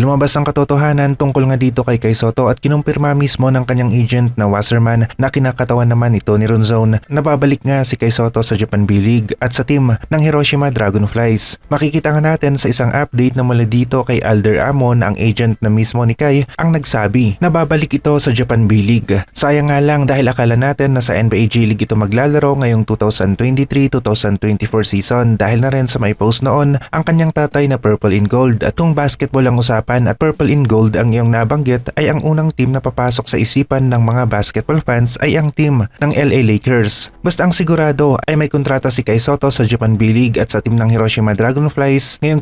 Lumabas ang katotohanan tungkol nga dito kay Kai Soto at kinumpirma mismo ng kanyang agent na Wasserman na kinakatawan naman ito ni Ronzone na babalik nga si Kai Soto sa Japan B-League at sa team ng Hiroshima Dragonflies. Makikita nga natin sa isang update na mula dito kay Alder Amon ang agent na mismo ni Kai ang nagsabi na babalik ito sa Japan B-League. Sayang nga lang dahil akala natin na sa NBA G-League ito maglalaro ngayong 2023-2024 season dahil na rin sa may post noon ang kanyang tatay na Purple in Gold at kung basketball ang usapan at Purple in Gold ang iyong nabanggit ay ang unang team na papasok sa isipan ng mga basketball fans ay ang team ng LA Lakers. Basta ang sigurado ay may kontrata si Kai Soto sa Japan B-League at sa team ng Hiroshima Dragonflies ngayong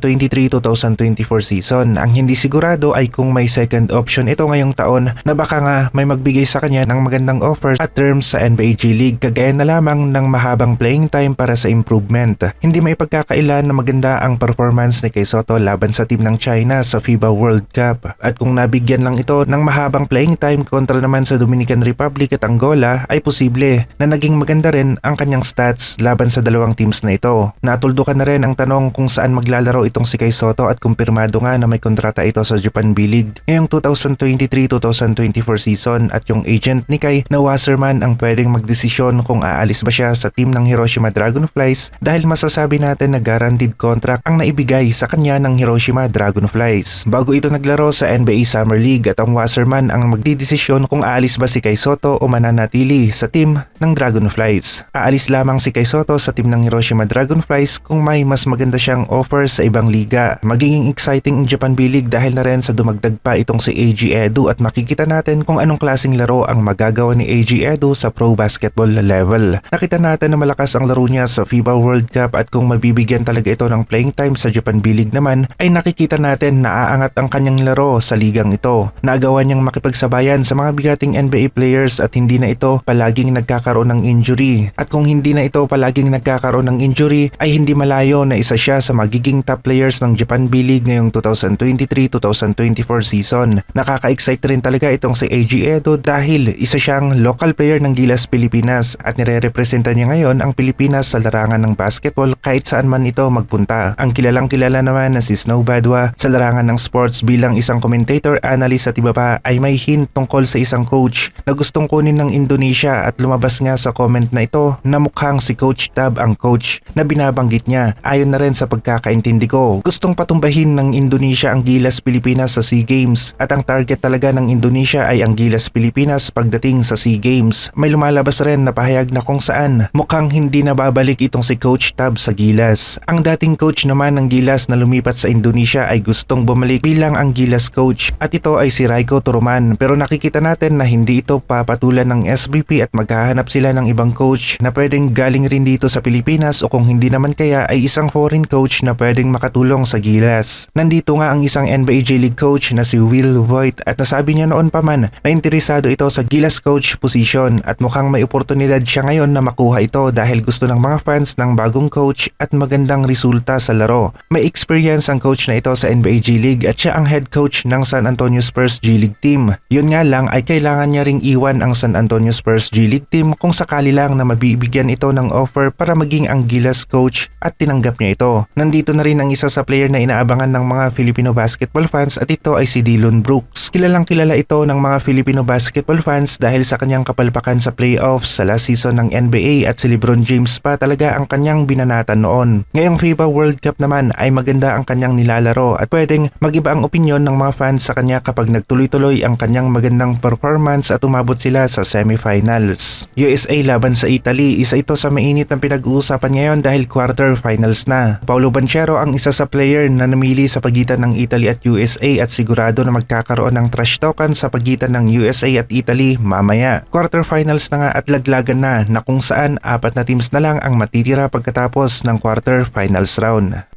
2023-2024 season. Ang hindi sigurado ay kung may second option ito ngayong taon na baka nga may magbigay sa kanya ng magandang offers at terms sa NBA G-League kagaya na lamang ng mahabang playing time para sa improvement. Hindi may pagkakailan na maganda ang performance ni Kai Soto laban sa team ng China sa FIBA World Cup. At kung nabigyan lang ito ng mahabang playing time kontra naman sa Dominican Republic at Angola ay posible na naging maganda rin ang kanyang stats laban sa dalawang teams na ito. Natuldukan na rin ang tanong kung saan maglalaro itong si Kai Soto at kumpirmado nga na may kontrata ito sa Japan B-League ngayong 2023-2024 season at yung agent ni Kai na Wasserman ang pwedeng magdesisyon kung aalis ba siya sa team ng Hiroshima Dragonflies dahil masasabi natin na guaranteed contract ang naibigay sa kanya ng Hiroshima Dragonflies. Bago ito naglaro sa NBA Summer League at ang Wasserman ang magdidesisyon kung aalis ba si Kai Soto o mananatili sa team ng Dragonflies. Aalis lamang si Kai Soto sa team ng Hiroshima Dragonflies kung may mas maganda siyang offer sa ibang liga. Magiging exciting ang Japan B-League dahil na rin sa dumagdag pa itong si AG Edu at makikita natin kung anong klaseng laro ang magagawa ni AG Edu sa pro basketball level. Nakita natin na malakas ang laro niya sa FIBA World Cup at kung mabibigyan talaga ito ng playing time sa Japan B-League naman ay nakikita natin na aangat ang kanyang laro sa ligang ito. Nagawa niyang makipagsabayan sa mga bigating NBA players at hindi na ito palaging nagkakaroon ng injury. At kung hindi na ito palaging nagkakaroon ng injury ay hindi malayo na isa siya sa magiging top players ng Japan B-League ngayong 2023-2024 season. Nakaka-excite rin talaga itong si AG Edo dahil isa siyang local player ng Gilas Pilipinas at nire-representa niya ngayon ang Pilipinas sa larangan ng basketball kahit saan man ito magpunta. Ang kilalang kilala naman na si Snow Badwa sa larangan ng sports bilang isang commentator, analyst at iba pa ay may hint tungkol sa isang coach na gustong kunin ng Indonesia at lumabas nga sa comment na ito na mukhang si Coach Tab ang coach na binabanggit niya. Ayon na rin sa pagkakaintindi ko, gustong patumbahin ng Indonesia ang Gilas Pilipinas sa SEA Games at ang target talaga ng Indonesia ay ang Gilas Pilipinas pagdating sa SEA Games. May lumalabas rin na pahayag na kung saan mukhang hindi na babalik itong si Coach Tab sa Gilas. Ang dating coach naman ng Gilas na lumipat sa Indonesia ay gustong bumalik bilang ang Gilas coach at ito ay si Raiko Turuman pero nakikita natin na hindi ito papatulan ng SBP at maghahanap sila ng ibang coach na pwedeng galing rin dito sa Pilipinas o kung hindi naman kaya ay isang foreign coach na pwedeng makatulong sa Gilas. Nandito nga ang isang NBA J-League coach na si Will Voigt at nasabi niya noon pa man na interesado ito sa Gilas coach position at mukhang may oportunidad siya ngayon na makuha ito dahil gusto ng mga fans ng bagong coach at magandang resulta sa laro. May experience ang coach na ito sa NBA G-League at siya ang head coach ng San Antonio Spurs G-League team. Yun nga lang ay kailangan niya ring iwan ang San Antonio Spurs G-League team kung sakali lang na mabibigyan ito ng offer para maging ang Gilas coach at tinanggap niya ito. Nandito na rin ang isa sa player na inaabangan ng mga Filipino basketball fans at ito ay si Dylan Brooks. Kilalang kilala ito ng mga Filipino basketball fans dahil sa kanyang kapalpakan sa playoffs sa last season ng NBA at si Lebron James pa talaga ang kanyang binanatan noon. Ngayong FIBA World Cup naman ay maganda ang kanyang nilalaro at pwedeng magiba ang opinyon ng mga fans sa kanya kapag nagtuloy-tuloy ang kanyang magandang performance at umabot sila sa semifinals. USA laban sa Italy, isa ito sa mainit na pinag-uusapan ngayon dahil quarterfinals na. Paulo Banchero ang isa sa player na namili sa pagitan ng Italy at USA at sigurado na magkakaroon ng trash talkan sa pagitan ng USA at Italy mamaya. Quarterfinals na nga at laglagan na na kung saan apat na teams na lang ang matitira pagkatapos ng quarterfinals round.